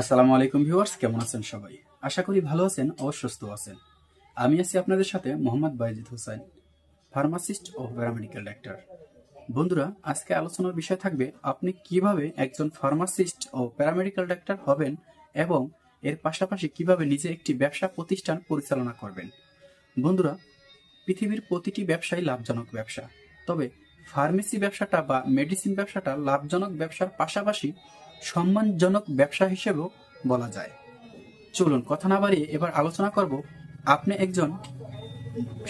আসসালামু আলাইকুম ভিউয়ার্স, কেমন আছেন সবাই? আশা করি ভালো আছেন ও সুস্থ আছেন। আমি আছি আপনাদের সাথে মোহাম্মদ বাইজিদ হোসেন, ফার্মাসিস্ট ও প্যারামেডিক্যাল ডাক্তার। বন্ধুরা, আজকে আলোচনার বিষয় থাকবে আপনি কীভাবে একজন ফার্মাসিস্ট ও প্যারামেডিক্যাল ডাক্তার হবেন এবং এর পাশাপাশি কীভাবে নিজে একটি ব্যবসা প্রতিষ্ঠান পরিচালনা করবেন। বন্ধুরা, পৃথিবীর প্রতিটি ব্যবসাই লাভজনক ব্যবসা। তবে ফার্মেসি ব্যবসাটা বা মেডিসিন ব্যবসাটা লাভজনক ব্যবসার পাশাপাশি সম্মানজনক ব্যবসা হিসেবেও বলা যায়। চলুন কথা না বাড়িয়ে এবার আলোচনা করব, আপনি একজন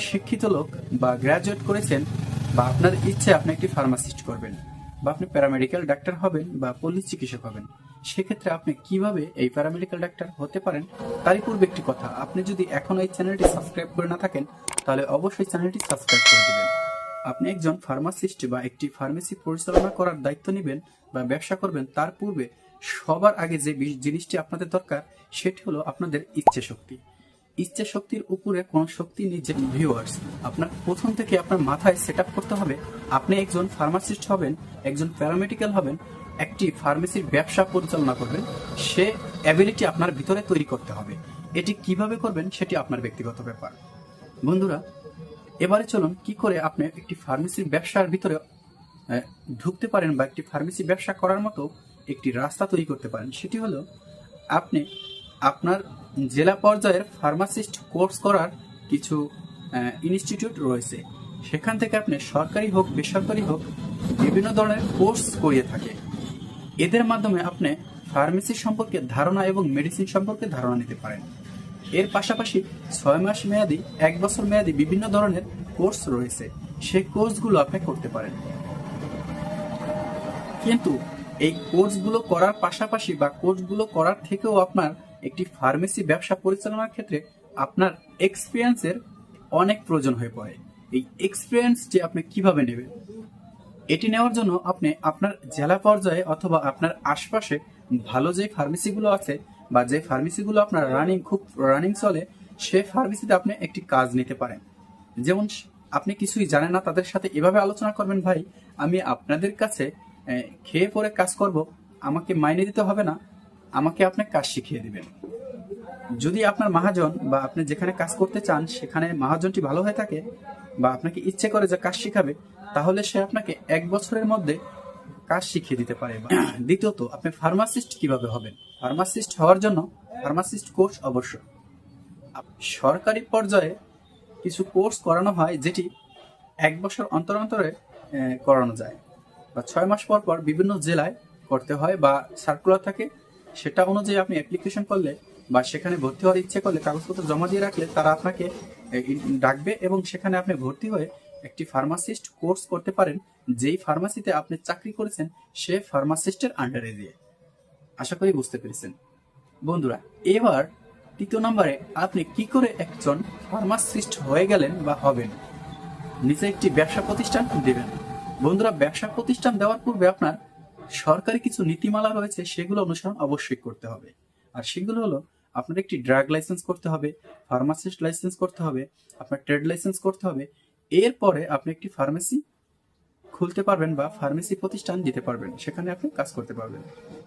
শিক্ষিত লোক বা গ্র্যাজুয়েট করেছেন বা আপনার ইচ্ছে আপনি একটি ফার্মাসিস্ট করবেন বা আপনি প্যারামেডিক্যাল ডাক্তার হবেন বা পল্লী চিকিৎসক হবেন, সেক্ষেত্রে আপনি কীভাবে এই প্যারামেডিক্যাল ডাক্তার হতে পারেন? তারই পূর্বে একটি কথা, আপনি যদি এখনও এই চ্যানেলটি সাবস্ক্রাইব করে না থাকেন, তাহলে অবশ্যই চ্যানেলটি সাবস্ক্রাইব করে দিবেন। আপনি একজন ফার্মাসিস্ট বা একটি ফার্মেসি পরিচালনা করার দায়িত্ব নেবেন বা ব্যবসা করবেন, তার পূর্বে সবার আগে যে জিনিসটি আপনাদের দরকার, সেটি হলো আপনাদের ইচ্ছে শক্তি। ইচ্ছে শক্তির উপরে কোনো শক্তি যে ভিউয়ার্স আপনার প্রথম থেকে আপনার মাথায় সেট করতে হবে, আপনি একজন ফার্মাসিস্ট হবেন, একজন প্যারামেডিক্যাল হবেন, একটি ফার্মেসির ব্যবসা পরিচালনা করবেন, সে অ্যাবিলিটি আপনার ভিতরে তৈরি করতে হবে। এটি কীভাবে করবেন সেটি আপনার ব্যক্তিগত ব্যাপার। বন্ধুরা এবারে চলুন কি করে আপনি একটি ফার্মেসির ব্যবসার ভিতরে ঢুকতে পারেন বা একটি ফার্মেসি ব্যবসা করার মতো একটি রাস্তা তৈরি করতে পারেন। সেটি হলো, আপনি আপনার জেলা পর্যায়ের ফার্মাসিস্ট কোর্স করার কিছু ইনস্টিটিউট রয়েছে। সেখান থেকে আপনি সরকারি হোক, বেসরকারি হোক, বিভিন্ন ধরনের কোর্স করিয়ে থাকে এদের মাধ্যমে আপনি ফার্মেসি সম্পর্কে ধারণা এবং মেডিসিন সম্পর্কে ধারণা নিতে পারেন। এর পাশাপাশি ছয় মাস মেয়াদি, এক বছর মেয়াদি বিভিন্ন ধরনের কোর্স রয়েছে। সেই কোর্সগুলো আপনি করতে পারেন। কিন্তু এই কোর্সগুলো করার পাশাপাশি বা কোর্সগুলো করার থেকেও আপনার একটি ফার্মেসি ব্যবসা পরিচালনার ক্ষেত্রে আপনার এক্সপিরিয়েন্সের অনেক প্রয়োজন হয়ে পড়ে। এই এক্সপিরিয়েন্সটি আপনি কীভাবে নেবেন? এটি নেওয়ার জন্য আপনি আপনার জেলা পর্যায়ে অথবা আপনার আশপাশে ভালো যে ফার্মেসিগুলো আছে বা যে ফার্মেসিগুলো আপনার রানিং খুব রানিং চলে, সে ফার্মেসিতে আপনি একটি কাজ নিতে পারেন। যেমন আপনি কিছুই জানেন না, তাদের সাথে এভাবে আলোচনা করবেন, ভাই, আমি আপনাদের কাছে খেয়ে পরে কাজ করব, আমাকে মাইনে দিতে হবে না, আমাকে আপনি কাজ শিখিয়ে দিবেন। যদি আপনার মহাজন বা আপনি যেখানে কাজ করতে চান, সেখানে মহাজনটি ভালো হয়ে থাকে বা আপনাকে ইচ্ছে করে যে কাজ শিখাবে, তাহলে সে আপনাকে এক বছরের মধ্যে কাজ শিখিয়ে দিতে পারে দ্বিতীয়ত, আপনি ফার্মাসিস্ট কীভাবে হবেন? ফার্মাসিস্ট হওয়ার জন্য ফার্মাসিস্ট কোর্স অবশ্য সরকারি পর্যায়ে কিছু কোর্স করানো হয় যেটি এক বছর অন্তর অন্তরে করানো যায় বা ছয় মাস পর পর বিভিন্ন জেলায় করতে হয় বা সার্কুলার থাকে। সেটা অনুযায়ী আপনি অ্যাপ্লিকেশন করলে বা সেখানে ভর্তি হওয়ার ইচ্ছে করলে কাগজপত্র জমা দিয়ে রাখলে তারা আপনাকে ডাকবে এবং সেখানে আপনি ভর্তি হয়ে একটি ফার্মাসিস্ট কোর্স করতে পারেন, যেই ফার্মাসিতে আপনি চাকরি করেছেন, সে ফার্মাসিস্টের আন্ডারে দিয়ে। আশা করি বুঝতে পেরেছেন। বন্ধুরা, এবার তৃতীয় নম্বরে আপনি কি করে একজন ফার্মাসিস্ট হয়ে গেলেন বা হবেন? নিজে একটি ব্যবসা প্রতিষ্ঠান দেবেন। বন্ধুরা, ব্যবসা প্রতিষ্ঠান দেওয়ার পূর্বে আপনার সরকারি কিছু নীতিমালা রয়েছে, সেগুলো অনুসরণ অবশ্যই করতে হবে। আর সেগুলো হলো, আপনার একটি ড্রাগ লাইসেন্স করতে হবে ফার্মাসিস্ট লাইসেন্স করতে হবে, আপনার ট্রেড লাইসেন্স করতে হবে এরপরে আপনি একটি ফার্মেসি খুলতে পারবেন বা ফার্মেসি প্রতিষ্ঠান দিতে পারবেন। সেখানে আপনি কাজ করতে পারবেন।